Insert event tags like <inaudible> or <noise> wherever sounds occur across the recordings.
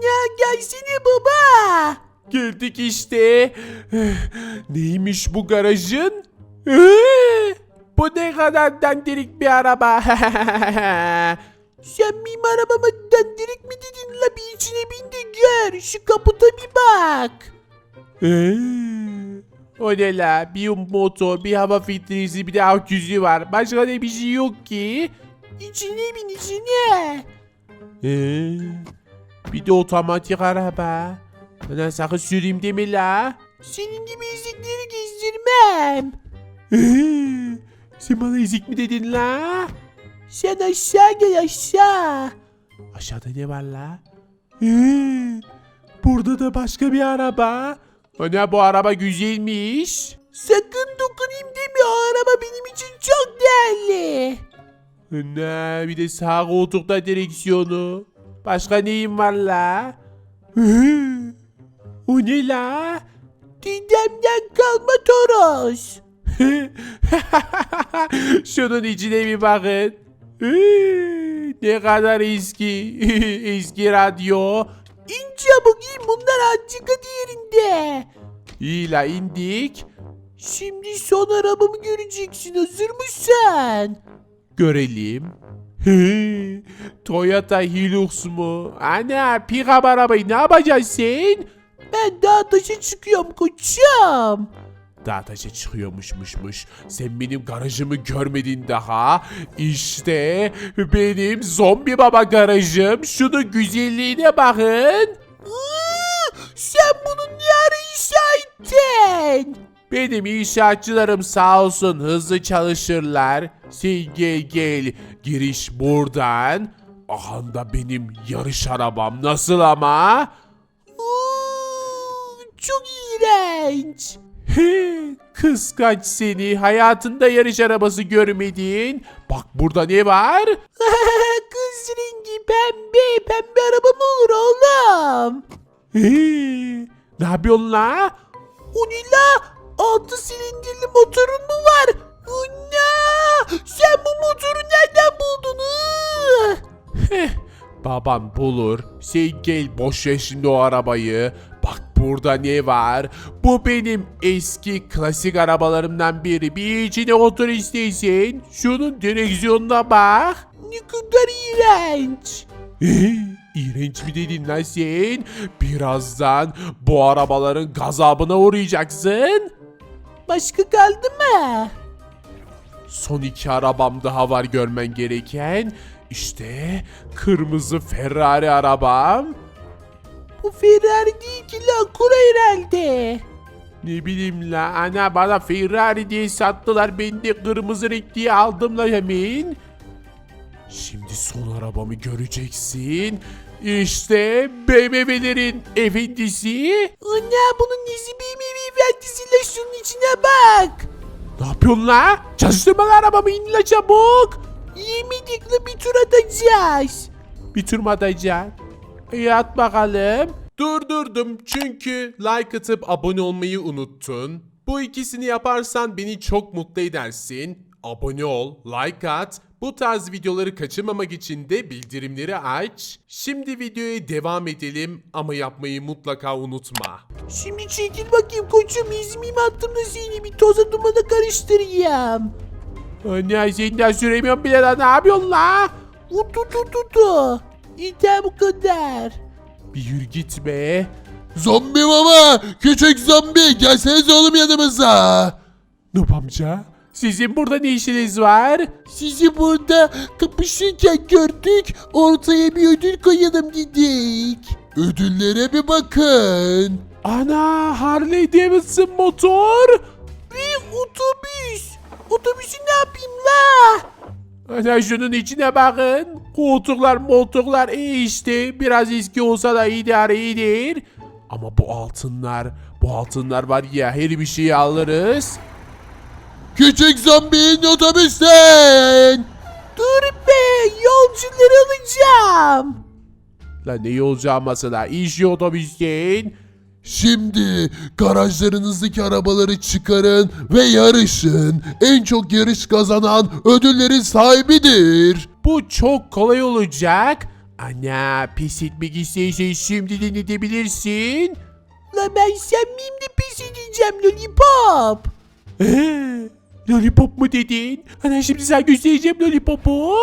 Anne gelsene baba. Geldik işte. <sighs> Neymiş bu garajın? <sighs> Bu ne kadar dandirik bir araba. <laughs> Sen benim arabama dandirik mi dedin la bir içine bin de gör. Şu kaputa bir bak. <sighs> O ne la? Bir motor, bir hava filtresi, bir de aküsü var. Başka da bir şey yok ki. İçine bin içine. Ee, bir de otomatik araba. Bana sakın süreyim deme la. Senin gibi ezikleri gezdirmem. Sen bana ezik mi dedin la? Sen aşağı gel aşağı. Aşağıda ne var la? Burada da başka bir araba. Ana bu araba güzelmiş. Sakın dokunayım deme o araba benim için çok değerli. Ana bir de sağ koltukta direksiyonu. Başka neyim var la? O ne la? Dedemden kalma toros. <laughs> Şunun içine bir bakın. Ne kadar eski. eski radyo. İn çabuk in bunlar azıcık yerinde. İyi la indik. Şimdi son arabamı göreceksin hazır mısın? Görelim. <laughs> Toyota Hilux mu? Ana pick-up arabayı ne yapacaksın? Ben dağ taşa çıkıyorum koçum. Dağ taşa çıkıyormuşmuşmuş. Sen benim garajımı görmedin daha. İşte benim zombi baba garajım. Şunun güzelliğine bakın. Benim inşaatçılarım sağ olsun hızlı çalışırlar. Sen gel. Giriş buradan. Aha da benim yarış arabam nasıl ama? Iıı, çok iğrenç. He, kıskaç seni. Hayatında yarış arabası görmedin. Bak burada ne var? <laughs> Kız rengi pembe. Pembe araba mı olur oğlum? Ne yapıyorsun la? O ne la? Altı silindirli motorun mu var? Anne! Sen bu motoru nereden buldun? Babam bulur. Sen gel boş ver şimdi o arabayı. Bak burada ne var? Bu benim eski klasik arabalarımdan biri. Bir içine otur istersen. Şunun direksiyonuna bak. Ne kadar iğrenç. İğrenç mi dedin lan sen? Birazdan bu arabaların gazabına uğrayacaksın. Başka kaldı mı? Son iki arabam daha var görmen gereken. İşte kırmızı Ferrari arabam. Bu Ferrari değil ki la kura herhalde. Ne bileyim la ana bana Ferrari diye sattılar ben de kırmızı renk diye aldım la hemen. Şimdi son arabamı göreceksin. İşte BMW'lerin efendisi. Ana bunun nesi BMW efendisi la şunun içine bak. Ne yapıyorsun la? Çalıştırma la arabamı in la çabuk. Yemedik la bir tur atacağız. Bir tur mu atacaksın? İyi at bakalım. Durdurdum çünkü like atıp abone olmayı unuttun. Bu ikisini yaparsan beni çok mutlu edersin. Abone ol, like at. Bu tarz videoları kaçırmamak için de bildirimleri aç. Şimdi videoya devam edelim ama yapmayı mutlaka unutma. Şimdi çekil bakayım koçum izmiyim attım da seni bir toza dumana karıştırayım. Anne sen daha süremiyorum bile lan ne yapıyorsun la? Ut ut ut ut. ut. İyi bu kadar. Bir yürü git be. Zombi baba! Küçük zombi! Gelseniz oğlum yanımıza! Nup amca sizin burada ne işiniz var? Sizi burada kapışırken gördük. Ortaya bir ödül koyalım dedik. Ödüllere bir bakın. Ana Harley Davidson motor. Ve otobüs. Otobüsü ne yapayım la? Ana şunun içine bakın. Koltuklar moltuklar iyi işte. Biraz eski olsa da idare eder. Ama bu altınlar, bu altınlar var ya her bir şeyi alırız. Küçük zombi in otobüsten! Dur be yolcuları alacağım. Lan ne yolcu masada iş otobüsten. Şimdi garajlarınızdaki arabaları çıkarın ve yarışın. En çok yarış kazanan ödüllerin sahibidir. Bu çok kolay olacak. Ana pes etmek istiyorsan şimdiden edebilirsin. La ben sen miyim de pes edeceğim lollipop. <laughs> Lollipop mu dedin? Ana şimdi sen göstereceğim lollipopu.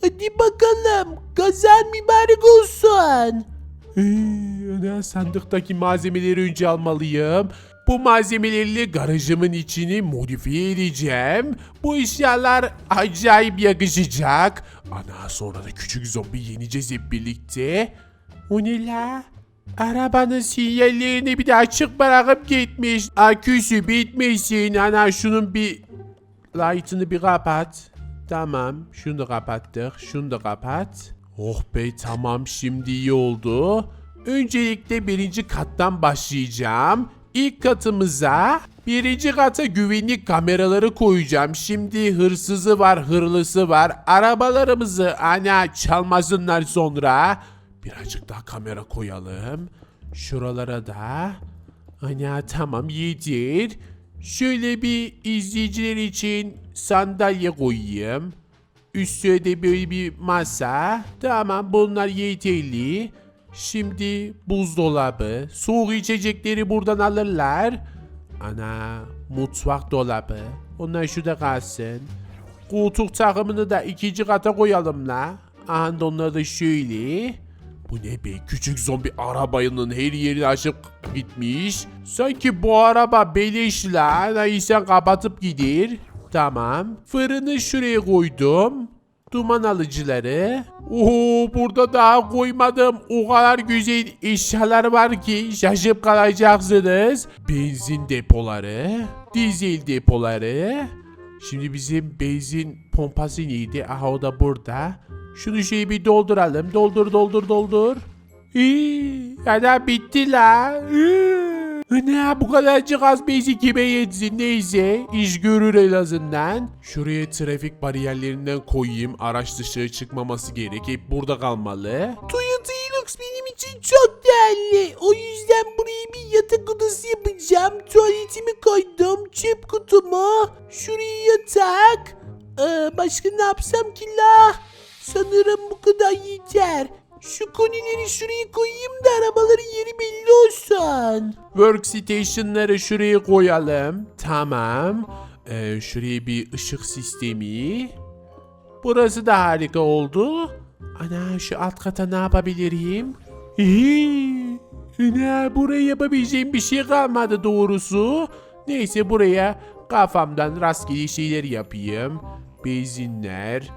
Hadi bakalım. Kazan mübarek olsun. Ee, ana sandıktaki malzemeleri önce almalıyım. Bu malzemelerle garajımın içini modifiye edeceğim. Bu eşyalar acayip yakışacak. Ana sonra da küçük zombi yeneceğiz hep birlikte. O ne la? Arabanın sinyallerini bir de açık bırakıp gitmiş. Aküsü bitmesin. Ana şunun bir light'ını bir kapat. Tamam. Şunu da kapattık. Şunu da kapat. Oh be tamam şimdi iyi oldu. Öncelikle birinci kattan başlayacağım. İlk katımıza birinci kata güvenlik kameraları koyacağım. Şimdi hırsızı var, hırlısı var. Arabalarımızı ana çalmasınlar sonra. Birazcık daha kamera koyalım. Şuralara da. Ana tamam yedir. Şöyle bir izleyiciler için sandalye koyayım. Üstüne de böyle bir masa. Tamam bunlar yeterli. Şimdi buzdolabı. Soğuk içecekleri buradan alırlar. Ana mutfak dolabı. Onlar şurada kalsın. Koltuk takımını da ikinci kata koyalım la. Aha onları da şöyle. Bu ne be küçük zombi arabanın her yerini açıp gitmiş. Sanki bu araba beleş la. Neyse kapatıp gider. Tamam. Fırını şuraya koydum. Duman alıcıları. Oo burada daha koymadım. O kadar güzel eşyalar var ki şaşıp kalacaksınız. Benzin depoları. Dizel depoları. Şimdi bizim benzin pompası neydi? Aha o da burada. Şunu şeyi bir dolduralım. Doldur doldur doldur. İyi. Ana bitti la. Ne bu kadarcık az benzin kime yetsin neyse iş görür en azından. Şuraya trafik bariyerlerinden koyayım araç dışarı çıkmaması gerek hep burada kalmalı. Toyota Hilux benim için çok değerli. O yüzden buraya bir yatak odası yapacağım. Tuvaletimi koydum. Çöp kutumu. Şuraya yatak. Ee, başka ne yapsam ki la? Sanırım bu kadar yeter. Şu konileri şuraya koyayım da arabaların yeri belli olsun. Workstation'ları şuraya koyalım. Tamam. Ee, şuraya bir ışık sistemi. Burası da harika oldu. Ana şu alt kata ne yapabilirim? İyi. Ne buraya yapabileceğim bir şey kalmadı doğrusu. Neyse buraya kafamdan rastgele şeyler yapayım. Benzinler,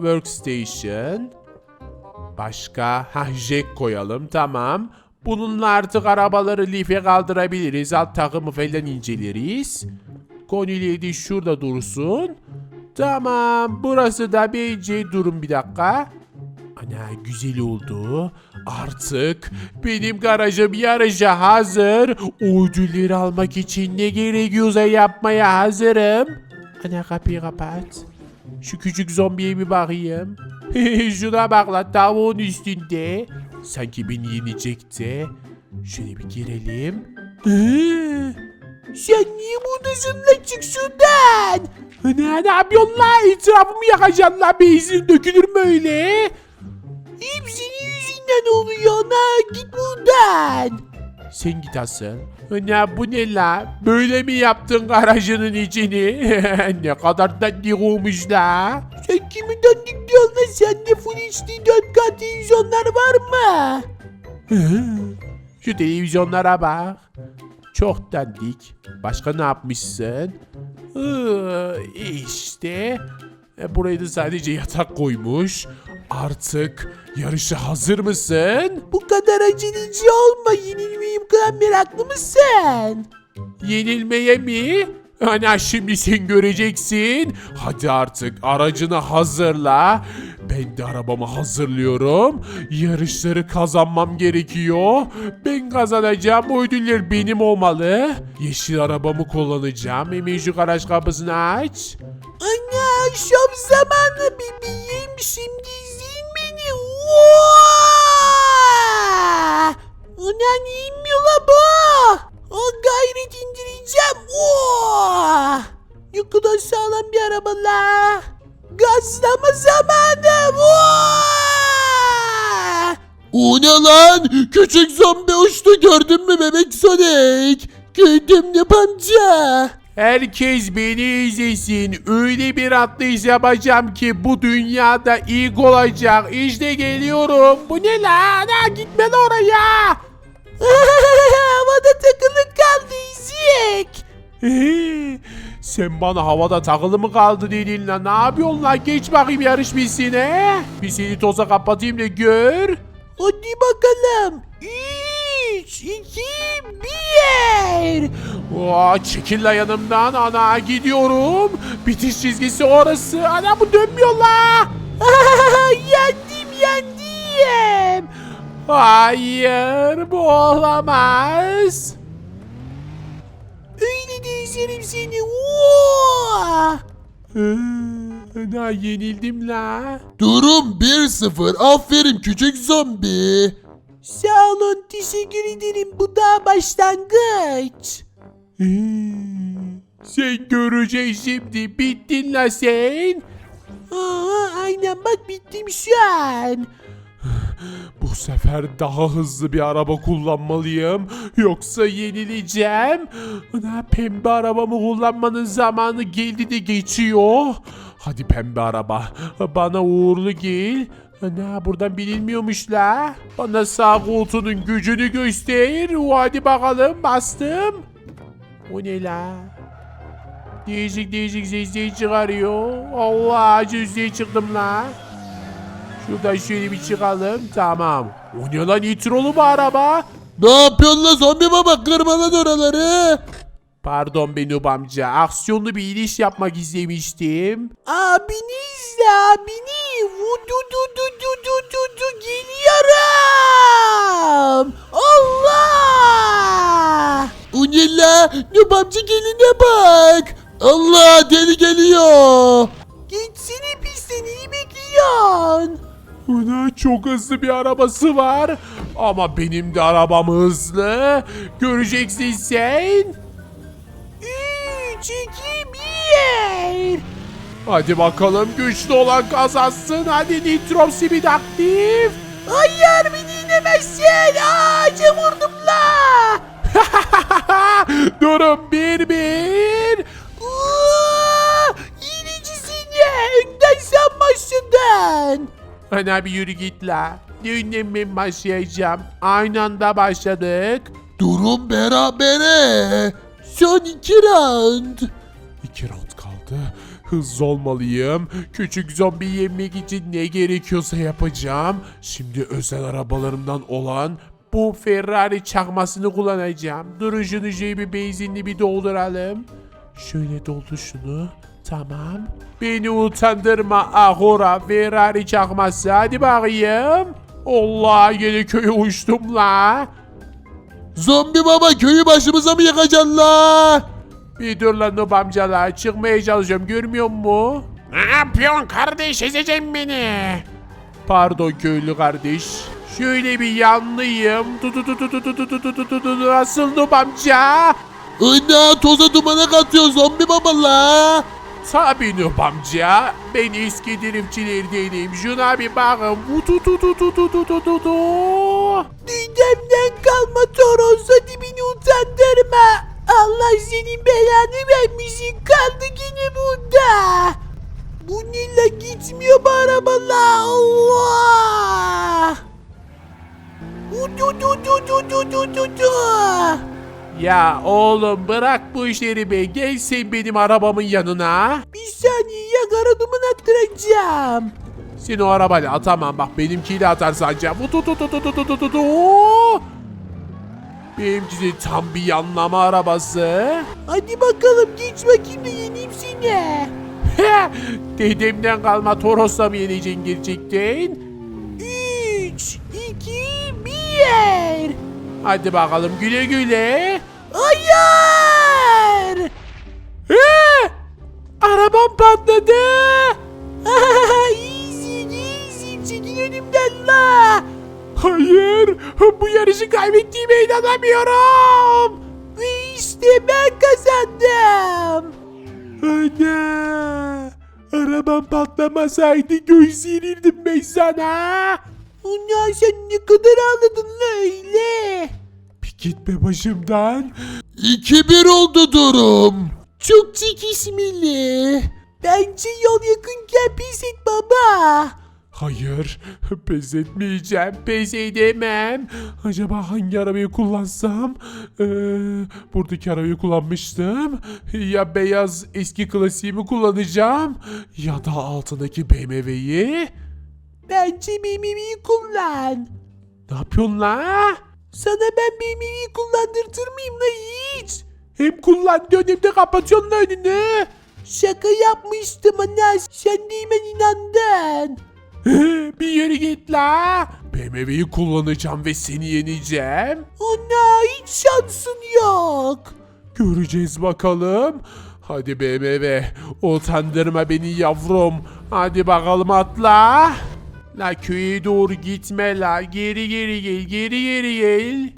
workstation, Başka? Ha jack koyalım tamam. Bununla artık arabaları life kaldırabiliriz. Alt takımı falan inceleriz. Koniliydi şurada dursun. Tamam burası da bence durun bir dakika. Ana güzel oldu. Artık benim garajım yarışa hazır. Ödülleri almak için ne gerekiyorsa yapmaya hazırım. Ana kapıyı kapat. Şu küçük zombiye bir bakayım. <laughs> Şuna bak lan tavuğun üstünde. Sanki beni yenecekti. Şöyle bir girelim. <laughs> Sen niye buradasın lan çık şuradan. ne, ne yapıyorsun la? Etrafımı yakacaksın la. Benzin dökülür mü öyle? Hep senin yüzünden oluyor ana. Git buradan. Sen git asıl. Ne bu ne la? Böyle mi yaptın garajının içini? <laughs> ne kadar dandik olmuş la. Sen kimi dandik diyorsun lan? Sende Full HD 4K televizyonlar var mı? Şu televizyonlara bak. Çok dandik. Başka ne yapmışsın? Iı, işte. E, buraya da sadece yatak koymuş. Artık yarışa hazır mısın? Bu kadar aceleci olma. Yenilmeyi bu kadar meraklı mısın? Yenilmeye mi? Ana şimdi sen göreceksin. Hadi artık aracını hazırla. Ben de arabamı hazırlıyorum. Yarışları kazanmam gerekiyor. Ben kazanacağım. O ödüller benim olmalı. Yeşil arabamı kullanacağım. Hemen şu garaj kapısını aç. Şov zamanı bebeğim. Şimdi izleyin beni. Vaa! Ana ne inmiyor la bu? O gayret indireceğim. Vaa! Ne kadar sağlam bir araba la. Gazlama zamanı. Vaa! oluyor lan? Küçük zombi uçtu gördün mü bebek Sonic? Gördüm ne amca. Herkes beni izlesin. Öyle bir atlayış yapacağım ki bu dünyada ilk olacak. İşte geliyorum. Bu ne lan? Ha, gitme de oraya. <laughs> Havada takılı kaldı. Ee, <laughs> Sen bana havada takılı mı kaldı dedin lan? Ne yapıyorsun lan? Geç bakayım yarış bitsin Bir seni toza kapatayım da gör. Hadi bakalım. 3, 2, 1. Oo, çekil lan yanımdan. Ana gidiyorum. Bitiş çizgisi orası. Ana bu dönmüyor la. <laughs> yendim yendim. Hayır bu olamaz. Öyle de izlerim seni. Oo! Ana yenildim la. Durum 1-0 aferin küçük zombi. Sağ olun teşekkür ederim. Bu daha başlangıç. Ee, Sen göreceksin şimdi. Bittin la sen. Aa, aynen bak bittim şu an. Bu sefer daha hızlı bir araba kullanmalıyım. Yoksa yenileceğim. Ana pembe arabamı kullanmanın zamanı geldi de geçiyor. Hadi pembe araba. Bana uğurlu gel. Ana buradan bilinmiyormuş la. Bana sağ koltuğunun gücünü göster. Hadi bakalım bastım. O ne la? Değişik değişik sesler çıkarıyor. Allah cüzeye çıktım la. Şuradan şöyle bir çıkalım. Tamam. O ne lan nitrolu bu araba? Ne yapıyorsun lan zombi baba kırma lan oraları. Pardon Benub amca. Aksiyonlu bir iniş yapmak istemiştim. Abini izle abini. Vudu du du du du du du geliyorum. Allah. O ne la? Nub amca geline bak. Allah deli geliyor. Geçsene pistten iyi bekliyorsun. Ana çok hızlı bir arabası var. Ama benim de arabam hızlı. Göreceksin sen. 3, 2, 1. Hadi bakalım güçlü olan kazansın. Hadi nitrom simit aktif. Hayır beni inemezsin. Ağaca vurdum la. <laughs> Durum bir bir. Aa, İyilecisin ya. Önden sen başladın. Ana bir yürü git la. Ben başlayacağım. Aynı anda başladık. Durum berabere. Son iki round. İki round kaldı. Hızlı olmalıyım. Küçük zombi yemek için ne gerekiyorsa yapacağım. Şimdi özel arabalarımdan olan bu Ferrari çakmasını kullanacağım. Durun şunu şöyle bir benzinli bir dolduralım. Şöyle doldur şunu. Tamam. Beni utandırma Ahura Ferrari çakması. Hadi bakayım. Allah yine köye uçtum la. Zombi baba köyü başımıza mı yakacaksın la? Bir dur lan Nub amcalar. Çıkmaya çalışıyorum. Görmüyor mu? Ne yapıyorsun kardeş? Ezeceksin beni. Pardon köylü kardeş. Şöyle bir yanlıyım. Tu tu tu tu tu tu tu tu tu tu tu tu Nasıl Nub amca? Ana toza dumana katıyor zombi baba la. Tabii Nub amca. Ben eski driftçilerdeneyim. Şuna bir bakın. Vu tu tu tu tu tu tu tu tu tu. Düdemden kalma Toros hadi beni utandırma. Allah senin belanı vermesin kaldı yine burada. Bu ne la gitmiyor bu arabalar Allah. Du du du du du du du du. Ya oğlum bırak bu işleri be. Gel sen benim arabamın yanına. Bir saniye ya kara duman attıracağım. Seni o arabayla atamam bak benimkiyle atarsan cam. Benimkisi tam bir yanlama arabası. Hadi bakalım geç bakayım da yeneyim seni. <laughs> Dedemden kalma Toros'la mı yeneceksin gerçekten? 3, 2, 1. Hadi bakalım güle güle. Hayır. He! Arabam patladı. <laughs> önümden la. Hayır bu yarışı kaybettiğime inanamıyorum. İşte ben kazandım. Ana! Arabam patlamasaydı göz yerirdim ben sana. Ana sen ne kadar ağladın la öyle. Bir gitme başımdan. 2-1 oldu durum. Çok çekişmeli. Bence yol yakınken pes et baba. Hayır, pes etmeyeceğim, pes edemem. Acaba hangi arabayı kullansam? Ee, buradaki arabayı kullanmıştım. Ya beyaz eski klasiğimi kullanacağım ya da altındaki BMW'yi. Bence BMW'yi kullan. Ne yapıyorsun la? Sana ben BMW'yi kullandırtır mıyım la hiç? Hem kullan hem de kapatıyorsun la önünü. Şaka yapmıştım ana. Sen de hemen inandın. <laughs> Bir yere git la. BMW'yi kullanacağım ve seni yeneceğim. Ana hiç şansın yok. Göreceğiz bakalım. Hadi BMW, utandırma beni yavrum. Hadi bakalım atla. La köye doğru gitme la. Geri geri gel, geri geri gel.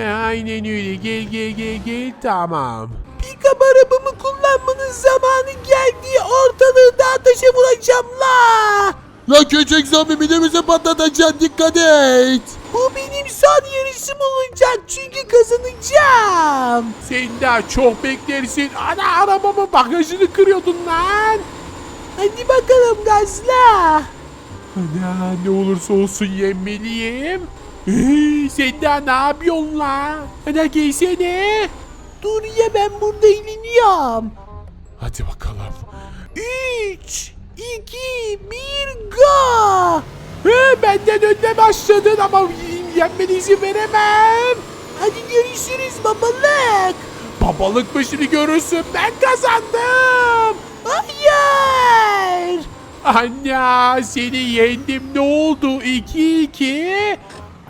E, aynen öyle. Gel gel gel gel. Tamam. Pick-up arabamı kullanmanın zamanı geldi. Ortalığı da ateşe vuracağım la. La küçük zombi midemize patlatacaksın dikkat et. Bu benim son yarışım olacak çünkü kazanacağım. Sen daha çok beklersin. Ana arabamın bagajını kırıyordun lan. Hadi bakalım gazla. Ana ne olursa olsun yenmeliyim. Ee, sen daha ne yapıyorsun la? Ana gelsene. Dur ya ben burada eğleniyorum. Hadi bakalım. 3, 2, 1, go! Ee, benden önde başladın ama yenmene izin veremem. Hadi görüşürüz babalık. Babalık mı şimdi görürsün ben kazandım. Hayır. Anne seni yendim ne oldu 2-2.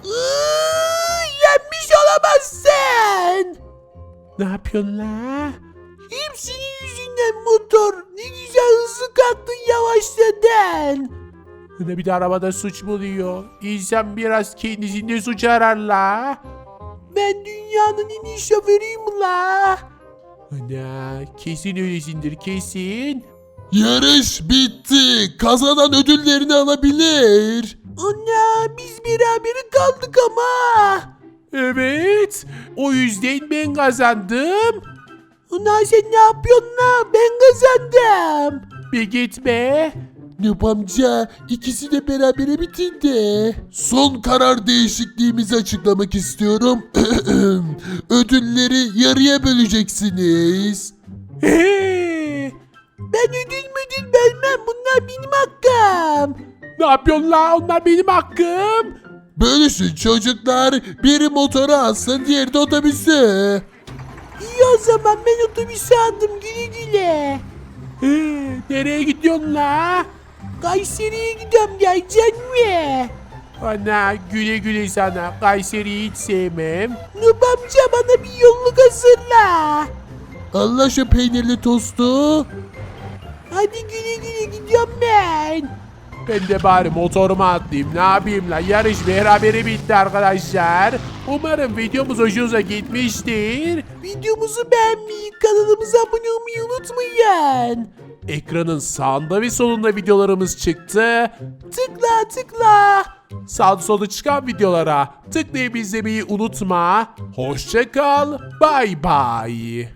Iıı, yenmiş olamazsın. Ne yapıyorsun la? Hepsinin yüzünden motor. Ne güzel hızlı kalktın yavaşladın. Ne bir de arabada suç buluyor. İnsan biraz kendisinde suç arar la. Ben dünyanın en iyi şoförüyüm la. Ana kesin öylesindir kesin. Yarış bitti. Kazanan ödüllerini alabilir. Ana biz beraber kaldık ama. Evet. O yüzden ben kazandım. Ana sen ne yapıyorsun la? Ben kazandım. Bir gitme. Nub amca ikisi de berabere bitirdi. Son karar değişikliğimizi açıklamak istiyorum. <clears throat> Ödülleri yarıya böleceksiniz. Hey! Ben ödül müdül vermem. Bunlar benim hakkım. Ne yapıyorsun la? Onlar benim hakkım. Bölüşün çocuklar. Biri motora alsın diğeri de otobüsü. İyi o zaman ben otobüse aldım güle güle. Hey, nereye gidiyorsun la? Kayseri'ye gidiyorum gelecek mi? Ana güle güle sana. Kayseri'yi hiç sevmem. Nub amca bana bir yolluk hazırla. Allah şu peynirli tostu. Hadi güle güle gidiyorum ben. Ben de bari motoruma atlayayım. Ne yapayım la? Yarış berabere bitti arkadaşlar. Umarım videomuz hoşunuza gitmiştir. Videomuzu beğenmeyi, kanalımıza abone olmayı unutmayın. Ekranın sağında ve solunda videolarımız çıktı. Tıkla tıkla. Sağda solda çıkan videolara tıklayıp izlemeyi unutma. Hoşça kal. Bay bay.